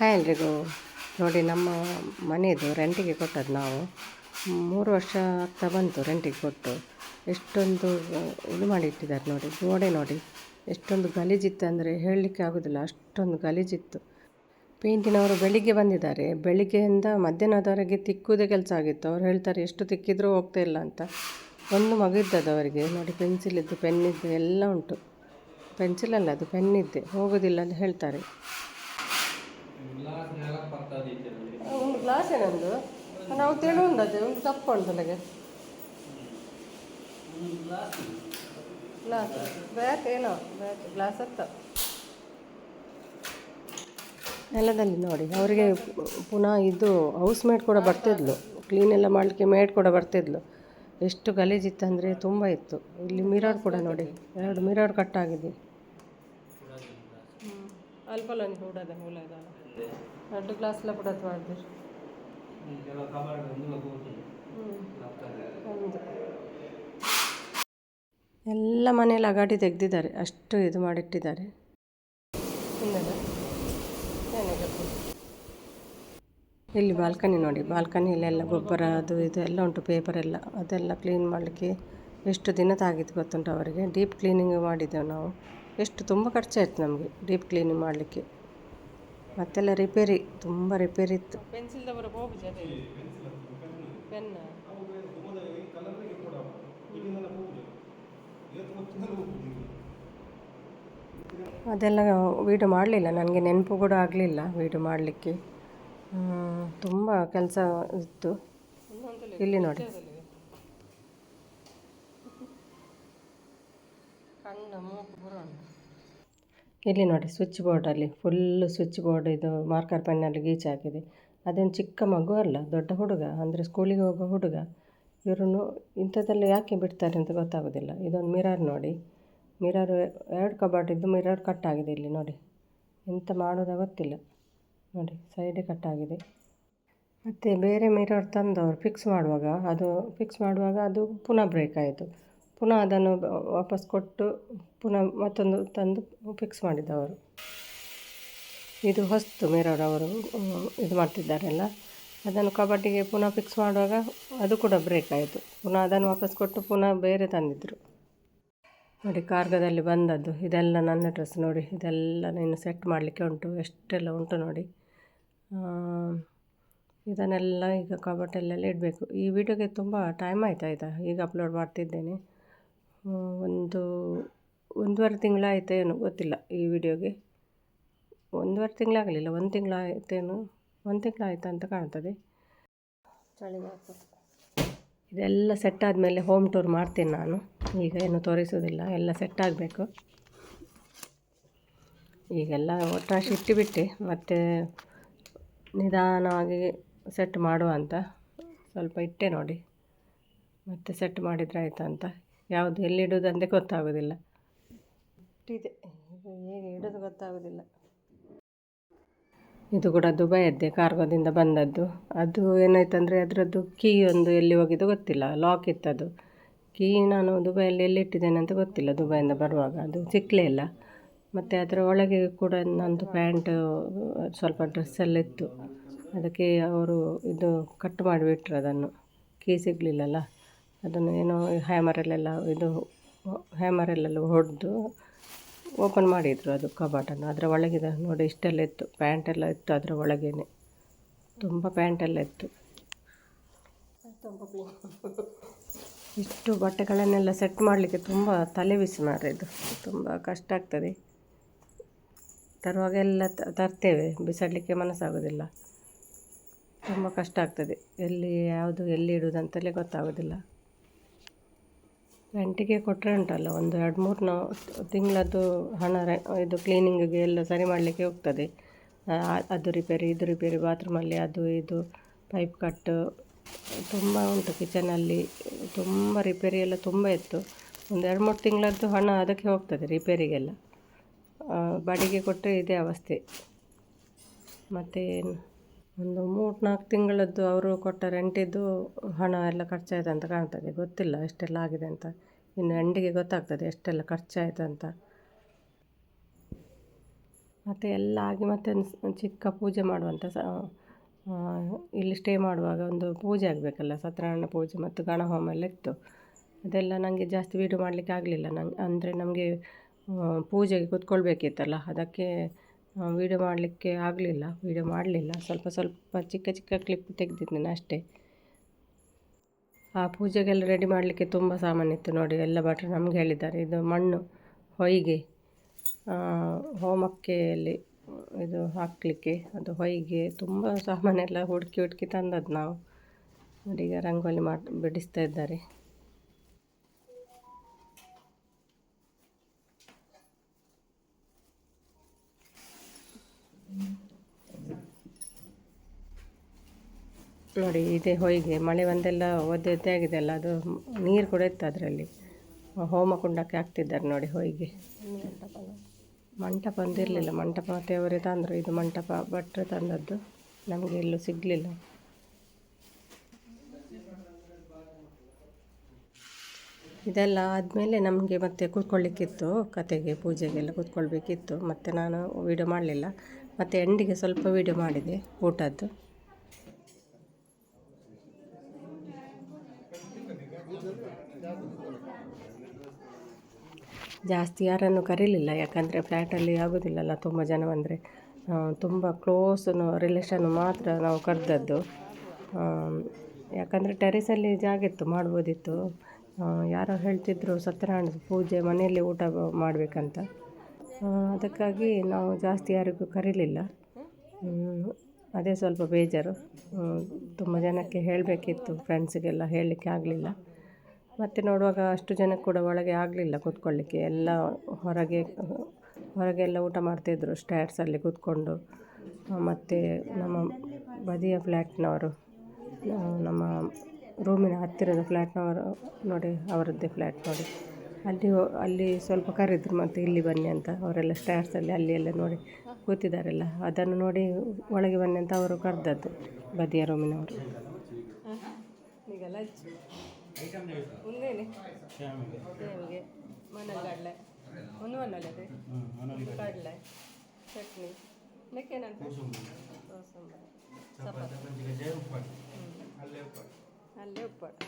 Hi ಎಲ್ರಿಗೂ. ನೋಡಿ, ನಮ್ಮ ಮನೆಯದು ರೆಂಟಿಗೆ ಕೊಟ್ಟದ್ದು ನಾವು. ಮೂರು ವರ್ಷ ಆಗ್ತಾ ಬಂತು ರೆಂಟಿಗೆ ಕೊಟ್ಟು. ಎಷ್ಟೊಂದು ಇದು ಮಾಡಿಟ್ಟಿದ್ದಾರೆ ನೋಡಿ ಗೋಡೆ ನೋಡಿ. ಎಷ್ಟೊಂದು ಗಲೀಜಿತ್ತು ಅಂದರೆ ಹೇಳಲಿಕ್ಕೆ ಆಗೋದಿಲ್ಲ. ಅಷ್ಟೊಂದು ಗಲೀಜಿತ್ತು. ಪೇಂಟಿನವರು ಬೆಳಿಗ್ಗೆ ಬಂದಿದ್ದಾರೆ. ಬೆಳಿಗ್ಗೆಯಿಂದ ಮಧ್ಯಾಹ್ನದವರೆಗೆ ತಿಕ್ಕುವುದೇ ಕೆಲಸ ಆಗಿತ್ತು. ಅವ್ರು ಹೇಳ್ತಾರೆ, ಎಷ್ಟು ತಿಕ್ಕಿದ್ರೂ ಹೋಗ್ತಾ ಇಲ್ಲ ಅಂತ. ಒಂದು ಮಗು ಇದ್ದದ್ದು ಅವರಿಗೆ. ನೋಡಿ ಪೆನ್ಸಿಲಿದ್ದು ಪೆನ್ನಿದ್ದು ಪೆನ್ ಎಲ್ಲ ಉಂಟು. ಪೆನ್ಸಿಲಲ್ಲ ಅದು, ಪೆನ್ನಿದ್ದೆ. ಹೋಗೋದಿಲ್ಲ ಅಂತ ಹೇಳ್ತಾರೆ. ಒಂದು ಗ್ಲಾಸ್ ಏನೊಂದು? ನಾವು ತೆಳು ಒಂದು ತಪ್ಪ ಉಂಟಲ್ಲಗೆ ಗ್ಲಾಸ್ ಬ್ಯಾಕ್ ಏನೋ? ಬ್ಯಾಕ್ ಗ್ಲಾಸ್ ಹತ್ತ ನೆಲದಲ್ಲಿ ನೋಡಿ ಅವರಿಗೆ ಪುನಃ ಇದು ಹೌಸ್ ಮೇಡ್ ಕೂಡ ಬರ್ತಿದ್ಲು. ಕ್ಲೀನ್ ಎಲ್ಲ ಮಾಡಲಿಕ್ಕೆ ಮೇಡ್ ಕೂಡ ಬರ್ತಿದ್ಲು. ಎಷ್ಟು ಗಲೀಜಿತ್ತು ಅಂದರೆ ತುಂಬ ಇತ್ತು. ಇಲ್ಲಿ ಮಿರರ್ ಕೂಡ ನೋಡಿ ಎರಡು ಮಿರರ್ ಕಟ್ಟಾಗಿದೆ ಅಲ್ಪಲ್ಲ ಕೂಡದ ಮೂಲ ಇದಲ್ಲ. ಎರಡು ಗ್ಲಾಸ್ಲ ಮಾಡಿದ್ರು ಹೌದು ಎಲ್ಲ ಮನೇಲಿ ಅಗಾಡಿ ತೆಗೆದಿದ್ದಾರೆ. ಅಷ್ಟು ಇದು ಮಾಡಿಟ್ಟಿದ್ದಾರೆ. ಇಲ್ಲಿ ಬಾಲ್ಕನಿ ನೋಡಿ. ಬಾಲ್ಕನಿಲೆಲ್ಲ ಗೊಬ್ಬರ ಅದು ಇದು ಎಲ್ಲ ಉಂಟು. ಪೇಪರ್ ಎಲ್ಲ. ಅದೆಲ್ಲ ಕ್ಲೀನ್ ಮಾಡಲಿಕ್ಕೆ ಎಷ್ಟು ದಿನ ತಾಗಿತ್ತು ಗೊತ್ತುಂಟು ಅವರಿಗೆ. ಡೀಪ್ ಕ್ಲೀನಿಂಗ್ ಮಾಡಿದ್ದೆವು ನಾವು. ಎಷ್ಟು ತುಂಬ ಖರ್ಚಾಯಿತು ನಮಗೆ ಡೀಪ್ ಕ್ಲೀನಿಂಗ್ ಮಾಡಲಿಕ್ಕೆ. ಮತ್ತೆಲ್ಲ ರಿಪೇರಿ ತುಂಬ ರಿಪೇರಿ ಇತ್ತು. ಪೆನ್ಸಿಲ್ದವರ ಪೆನ್ ಅದೆಲ್ಲ ವೀಡಿಯೋ ಮಾಡಲಿಲ್ಲ ನನಗೆ ನೆನಪು ಕೂಡ ಆಗಲಿಲ್ಲ ವೀಡಿಯೋ ಮಾಡಲಿಕ್ಕೆ. ತುಂಬ ಕೆಲಸ ಇತ್ತು. ಇಲ್ಲಿ ನೋಡಿ. ಇಲ್ಲಿ ನೋಡಿ ಸ್ವಿಚ್ ಬೋರ್ಡಲ್ಲಿ ಫುಲ್ಲು ಸ್ವಿಚ್ ಬೋರ್ಡ್ ಇದು ಮಾರ್ಕರ್ ಪೆನ್ನಲ್ಲಿ ಗೀಚ್ ಹಾಕಿದೆ. ಅದೇನು ಚಿಕ್ಕ ಮಗು ಅಲ್ಲ, ದೊಡ್ಡ ಹುಡುಗ, ಅಂದರೆ ಸ್ಕೂಲಿಗೆ ಹೋಗೋ ಹುಡುಗ, ಇವರನ್ನು ಇಂಥದ್ದೆಲ್ಲ ಯಾಕೆ ಬಿಡ್ತಾರೆ ಅಂತ ಗೊತ್ತಾಗೋದಿಲ್ಲ. ಇದೊಂದು ಮಿರರ್ ನೋಡಿ. ಮಿರರ್ ಎರಡು ಕಬಾಟಿದ್ದು ಮಿರರ್ ಕಟ್ಟಾಗಿದೆ ಇಲ್ಲಿ ನೋಡಿ. ಎಂತ ಮಾಡೋದ ಗೊತ್ತಿಲ್ಲ. ನೋಡಿ ಸೈಡೇ ಕಟ್ಟಾಗಿದೆ ಮತ್ತು ಬೇರೆ ಮಿರರ್ ತಂದವರು ಫಿಕ್ಸ್ ಮಾಡುವಾಗ, ಅದು ಫಿಕ್ಸ್ ಮಾಡುವಾಗ ಅದು ಪುನಃ ಬ್ರೇಕ್ ಆಯಿತು. ಪುನಃ ಅದನ್ನು ವಾಪಸ್ ಕೊಟ್ಟು ಪುನಃ ಮತ್ತೊಂದು ತಂದು ಫಿಕ್ಸ್ ಮಾಡಿದ್ದವರು ಇದು ಹೊಸ್ತು ಮಿರರ್ ಅವರು ಇದು ಮಾಡ್ತಿದ್ದಾರೆಲ್ಲ. ಅದನ್ನು ಕಬಡ್ಡಿಗೆ ಪುನಃ ಫಿಕ್ಸ್ ಮಾಡುವಾಗ ಅದು ಕೂಡ ಬ್ರೇಕ್ ಆಯಿತು. ಪುನಃ ಅದನ್ನು ವಾಪಸ್ ಕೊಟ್ಟು ಪುನಃ ಬೇರೆ ತಂದಿದ್ದರು ನೋಡಿ, ಕಾರ್ಗದಲ್ಲಿ ಬಂದದ್ದು. ಇದೆಲ್ಲ ನನ್ನ ಡ್ರೆಸ್ ನೋಡಿ. ಇದೆಲ್ಲ ನೀನು ಸೆಟ್ ಮಾಡಲಿಕ್ಕೆ ಉಂಟು. ಎಷ್ಟೆಲ್ಲ ಉಂಟು ನೋಡಿ. ಇದನ್ನೆಲ್ಲ ಈಗ ಕಬಟ್ಟಲ್ಲೆಲ್ಲ ಇಡಬೇಕು. ಈ ವಿಡಿಯೋಗೆ ತುಂಬ ಟೈಮ್ ಆಯಿತಾ ಈಗ ಅಪ್ಲೋಡ್ ಮಾಡ್ತಿದ್ದೇನೆ. ಒಂದು ಒಂದೂವರೆ ತಿಂಗಳಾಯ್ತೇನು ಗೊತ್ತಿಲ್ಲ ಈ ವಿಡಿಯೋಗೆ. ಒಂದೂವರೆ ತಿಂಗಳಾಗಲಿಲ್ಲ, ಒಂದು ತಿಂಗಳಾಯ್ತೇನು ಒಂದು ತಿಂಗಳಾಯ್ತು ಅಂತ ಕಾಣ್ತದೆ. ಇದೆಲ್ಲ ಸೆಟ್ ಆದಮೇಲೆ ಹೋಮ್ ಟೂರ್ ಮಾಡ್ತೀನಿ ನಾನು. ಈಗ ಏನು ತೋರಿಸೋದಿಲ್ಲ ಎಲ್ಲ ಸೆಟ್ ಆಗಬೇಕು. ಈಗೆಲ್ಲ ಒಟ್ಟಾಶಿ ಇಟ್ಟುಬಿಟ್ಟು ಮತ್ತು ನಿಧಾನವಾಗಿ ಸೆಟ್ ಮಾಡುವ ಅಂತ ಸ್ವಲ್ಪ ಇಟ್ಟೆ ನೋಡಿ. ಮತ್ತೆ ಸೆಟ್ ಮಾಡಿದರೆ ಆಯಿತಾ ಅಂತ. ಯಾವುದು ಎಲ್ಲಿಡೋದು ಅಂತ ಗೊತ್ತಾಗೋದಿಲ್ಲ. ಇಟ್ಟಿದೆ ಹೇಗೆ ಇಡೋದು ಗೊತ್ತಾಗೋದಿಲ್ಲ. ಇದು ಕೂಡ ದುಬೈಯದ್ದೇ ಕಾರ್ಗೋದಿಂದ ಬಂದದ್ದು. ಅದು ಏನಾಯ್ತಂದರೆ ಅದರದ್ದು ಕೀ ಒಂದು ಎಲ್ಲಿ ಹೋಗಿದ್ದು ಗೊತ್ತಿಲ್ಲ. ಲಾಕ್ ಇತ್ತದು. ಕೀ ನಾನು ದುಬೈಯಲ್ಲಿ ಎಲ್ಲಿಟ್ಟಿದ್ದೇನೆ ಅಂತ ಗೊತ್ತಿಲ್ಲ ದುಬೈಯಿಂದ ಬರುವಾಗ. ಅದು ಸಿಕ್ಕಲೇ ಇಲ್ಲ. ಮತ್ತು ಅದರ ಒಳಗೆ ಕೂಡ ನಂದು ಪ್ಯಾಂಟು ಸ್ವಲ್ಪ ಡ್ರೆಸ್ಸೆಲ್ಲ ಇತ್ತು. ಅದಕ್ಕೆ ಅವರು ಇದು ಕಟ್ ಮಾಡಿಬಿಟ್ರು ಅದನ್ನು. ಕೀ ಸಿಗಲಿಲ್ಲಲ್ಲ. ಅದನ್ನು ಏನೋ ಹ್ಯಾಮರಲ್ಲೆಲ್ಲ ಇದು ಹ್ಯಾಮರಲ್ಲೆಲ್ಲ ಹೊಡೆದು ಓಪನ್ ಮಾಡಿದರು ಅದು ಕಬಾಟನ್ನು. ಅದರ ಒಳಗಿದ ನೋಡಿ ಇಷ್ಟೆಲ್ಲ ಇತ್ತು. ಪ್ಯಾಂಟೆಲ್ಲ ಇತ್ತು ಅದರ ಒಳಗೇನೆ. ತುಂಬ ಪ್ಯಾಂಟೆಲ್ಲ ಇತ್ತು. ಇಷ್ಟು ಬಟ್ಟೆಗಳನ್ನೆಲ್ಲ ಸೆಟ್ ಮಾಡಲಿಕ್ಕೆ ತುಂಬ ತಲೆ ಬಿಸಿ ಮಾರ ಇದು. ತುಂಬ ಕಷ್ಟ ಆಗ್ತದೆ. ತರುವಾಗೆಲ್ಲ ತರ್ತೇವೆ. ಬಿಸಾಡಲಿಕ್ಕೆ ಮನಸ್ಸಾಗೋದಿಲ್ಲ. ತುಂಬ ಕಷ್ಟ ಆಗ್ತದೆ. ಎಲ್ಲಿ ಯಾವುದು ಎಲ್ಲಿ ಇಡುವುದಂತಲೇ ಗೊತ್ತಾಗೋದಿಲ್ಲ. ರೆಂಟಿಗೆ ಕೊಟ್ಟರೆ ಉಂಟಲ್ಲ, ಒಂದು ಎರಡು ಮೂರು ನಾವು ತಿಂಗಳದ್ದು ಹಣ ರೆ ಇದು ಕ್ಲೀನಿಂಗಿಗೆ ಎಲ್ಲ ಸರಿ ಮಾಡಲಿಕ್ಕೆ ಹೋಗ್ತದೆ. ಅದು ರಿಪೇರಿ ಇದು ರಿಪೇರಿ ಬಾತ್ರೂಮಲ್ಲಿ ಅದು ಇದು ಪೈಪ್ ಕಟ್ಟು ತುಂಬ ಉಂಟು ಕಿಚನಲ್ಲಿ ತುಂಬ ರಿಪೇರಿ ಎಲ್ಲ ತುಂಬ ಇತ್ತು. ಒಂದು ಎರಡು ಮೂರು ತಿಂಗಳದ್ದು ಹಣ ಅದಕ್ಕೆ ಹೋಗ್ತದೆ ರಿಪೇರಿಗೆಲ್ಲ ಬಾಡಿಗೆ ಕೊಟ್ಟರೆ ಇದೇ ಅವಸ್ಥೆ. ಮತ್ತು ಒಂದು ಮೂರು ನಾಲ್ಕು ತಿಂಗಳದ್ದು ಅವರು ಕೊಟ್ಟ ರೆಂಟಿದ್ದು ಹಣ ಎಲ್ಲ ಖರ್ಚಾಯ್ತು ಅಂತ ಕಾಣ್ತದೆ. ಗೊತ್ತಿಲ್ಲ ಎಷ್ಟೆಲ್ಲ ಆಗಿದೆ ಅಂತ. ಇನ್ನು ಎಂಡಿಗೆ ಗೊತ್ತಾಗ್ತದೆ ಎಷ್ಟೆಲ್ಲ ಖರ್ಚಾಯಿತು ಅಂತ. ಮತ್ತು ಎಲ್ಲ ಆಗಿ ಮತ್ತೆ ಚಿಕ್ಕ ಪೂಜೆ ಮಾಡುವಂಥ ಸ ಇಲ್ಲಿ ಸ್ಟೇ ಮಾಡುವಾಗ ಒಂದು ಪೂಜೆ ಆಗಬೇಕಲ್ಲ, ಸತ್ಯನಾರಾಯಣ ಪೂಜೆ ಮತ್ತು ಗಣಹೋಮ ಎಲ್ಲ ಇತ್ತು. ಅದೆಲ್ಲ ನನಗೆ ಜಾಸ್ತಿ ವೀಡಿಯೋ ಮಾಡಲಿಕ್ಕೆ ಆಗಲಿಲ್ಲ. ನಂಗೆ, ಅಂದರೆ ನಮಗೆ ಪೂಜೆಗೆ ಕೂತ್ಕೊಳ್ಬೇಕಿತ್ತಲ್ಲ, ಅದಕ್ಕೆ ವೀಡಿಯೋ ಮಾಡಲಿಕ್ಕೆ ಆಗಲಿಲ್ಲ ವೀಡಿಯೋ ಮಾಡಲಿಲ್ಲ. ಸ್ವಲ್ಪ ಸ್ವಲ್ಪ ಚಿಕ್ಕ ಚಿಕ್ಕ ಕ್ಲಿಪ್ ತೆಗೆದಿದ್ದೇನೆ ಅಷ್ಟೇ. ಆ ಪೂಜೆಗೆಲ್ಲ ರೆಡಿ ಮಾಡಲಿಕ್ಕೆ ತುಂಬ ಸಾಮಾನಿತ್ತು ನೋಡಿ, ಎಲ್ಲ ಭಟ್ರು ನಮ್ಗೆ ಹೇಳಿದ್ದಾರೆ. ಇದು ಮಣ್ಣು, ಹೊಯ್ಗೆ ಹೋಮಕ್ಕೆಯಲ್ಲಿ ಇದು ಹಾಕಲಿಕ್ಕೆ, ಅದು ಹೊಯ್ಗೆ, ತುಂಬ ಸಾಮಾನೆಲ್ಲ ಹುಡುಕಿ ಹುಡುಕಿ ತಂದದ್ದು ನಾವು. ನೋಡಿ ರಂಗೋಲಿ ಮಾಡಿ, ಬಿಡಿಸ್ತಾ ಇದ್ದಾರೆ. ನೋಡಿ, ಇದೆ ಹೊಯ್ಗೆ. ಮಳೆ ಒಂದೆಲ್ಲ ಒದ್ದೆ ಒದ್ದೆ ಆಗಿದೆ ಅಲ್ಲ ಅದು ನೀರು ಕೂಡ ಇತ್ತು ಅದರಲ್ಲಿ. ಹೋಮ ಕುಂಡಕ್ಕೆ ಹಾಕ್ತಿದ್ದಾರೆ ನೋಡಿ ಹೊಯ್ಗೆ. ಮಂಟಪ ಒಂದಿರಲಿಲ್ಲ ಮಂಟಪ ಮತ್ತೆ ಅವರೇ ತಂದರು. ಇದು ಮಂಟಪ ಭಟ್ರು ತಂದದ್ದು. ನಮಗೆ ಎಲ್ಲೂ ಸಿಗಲಿಲ್ಲ. ಇದೆಲ್ಲ ಆದಮೇಲೆ ನಮಗೆ ಮತ್ತೆ ಕೂತ್ಕೊಳ್ಳಿಕ್ಕಿತ್ತು ಕತೆಗೆ, ಪೂಜೆಗೆಲ್ಲ ಕೂತ್ಕೊಳ್ಬೇಕಿತ್ತು. ಮತ್ತು ನಾನು ವೀಡಿಯೋ ಮಾಡಲಿಲ್ಲ. ಮತ್ತು ಎಂಡಿಗೆ ಸ್ವಲ್ಪ ವೀಡಿಯೋ ಮಾಡಿದೆ ಊಟದ್ದು. ಜಾಸ್ತಿ ಯಾರನ್ನು ಕರೀಲಿಲ್ಲ, ಯಾಕಂದರೆ ಫ್ಲ್ಯಾಟಲ್ಲಿ ಆಗೋದಿಲ್ಲಲ್ಲ ತುಂಬ ಜನ ಬಂದರೆ ತುಂಬ ಕ್ಲೋಸ್ ರಿಲೇಷನ್ ಮಾತ್ರ ನಾವು ಕರೆದದ್ದು. ಯಾಕಂದರೆ ಟೆರೇಸಲ್ಲಿ ಜಾಗ ಇತ್ತು, ಮಾಡ್ಬೋದಿತ್ತು. ಯಾರೋ ಹೇಳ್ತಿದ್ರು ಸತ್ಯನಾರಾಯಣ ಪೂಜೆ ಮನೆಯಲ್ಲಿ ಊಟ ಮಾಡಬೇಕಂತ. ಅದಕ್ಕಾಗಿ ನಾವು ಜಾಸ್ತಿ ಯಾರಿಗೂ ಕರೀಲಿಲ್ಲ. ಅದೇ ಸ್ವಲ್ಪ ಬೇಜಾರು. ತುಂಬ ಜನಕ್ಕೆ ಹೇಳಬೇಕಿತ್ತು ಫ್ರೆಂಡ್ಸಿಗೆಲ್ಲ ಹೇಳಲಿಕ್ಕೆ ಆಗಲಿಲ್ಲ. ಮತ್ತು ನೋಡುವಾಗ ಅಷ್ಟು ಜನ ಕೂಡ ಒಳಗೆ ಆಗಲಿಲ್ಲ ಕೂತ್ಕೊಳ್ಳಿಕ್ಕೆ. ಎಲ್ಲ ಹೊರಗೆ ಹೊರಗೆ ಎಲ್ಲ ಊಟ ಮಾಡ್ತಾಯಿದ್ರು ಸ್ಟ್ಯಾಟ್ಸಲ್ಲಿ ಕೂತ್ಕೊಂಡು. ಮತ್ತು ನಮ್ಮ ಬದಿಯ ಫ್ಲ್ಯಾಟ್ನವರು ನಮ್ಮ ರೂಮಿನ ಹತ್ತಿರದ ಫ್ಲ್ಯಾಟ್ನವರು ನೋಡಿ, ಅವರದ್ದೇ ಫ್ಲ್ಯಾಟ್ ನೋಡಿ. ಅಲ್ಲಿ ಅಲ್ಲಿ ಸ್ವಲ್ಪ ಕರೆದ್ರು ಮತ್ತು ಇಲ್ಲಿ ಬನ್ನಿ ಅಂತ. ಅವರೆಲ್ಲ ಸ್ಟ್ಯಾಟ್ಸಲ್ಲಿ ಅಲ್ಲಿ ಎಲ್ಲ ನೋಡಿ ಕೂತಿದ್ದಾರೆಲ್ಲ. ಅದನ್ನು ನೋಡಿ ಒಳಗೆ ಬನ್ನಿ ಅಂತ ಅವರು ಕರೆದದ್ದು ಬದಿಯ ರೂಮಿನವರು. ಒಂದೇನೆ ಸೇವಿಗೆ ಮನಲ್ ಕಡಲೆ. ಒಂದು ಮನಲ್ ಅದೇ. ಕಡಲೆ. ಚಟ್ನಿ. ಇದಕ್ಕೆ ನಾನು ಕೋಸಂಬರಿ. ಚಪಾತಿ. ಅಲ್ಲೇ ಉಪ್ಪಾಡು.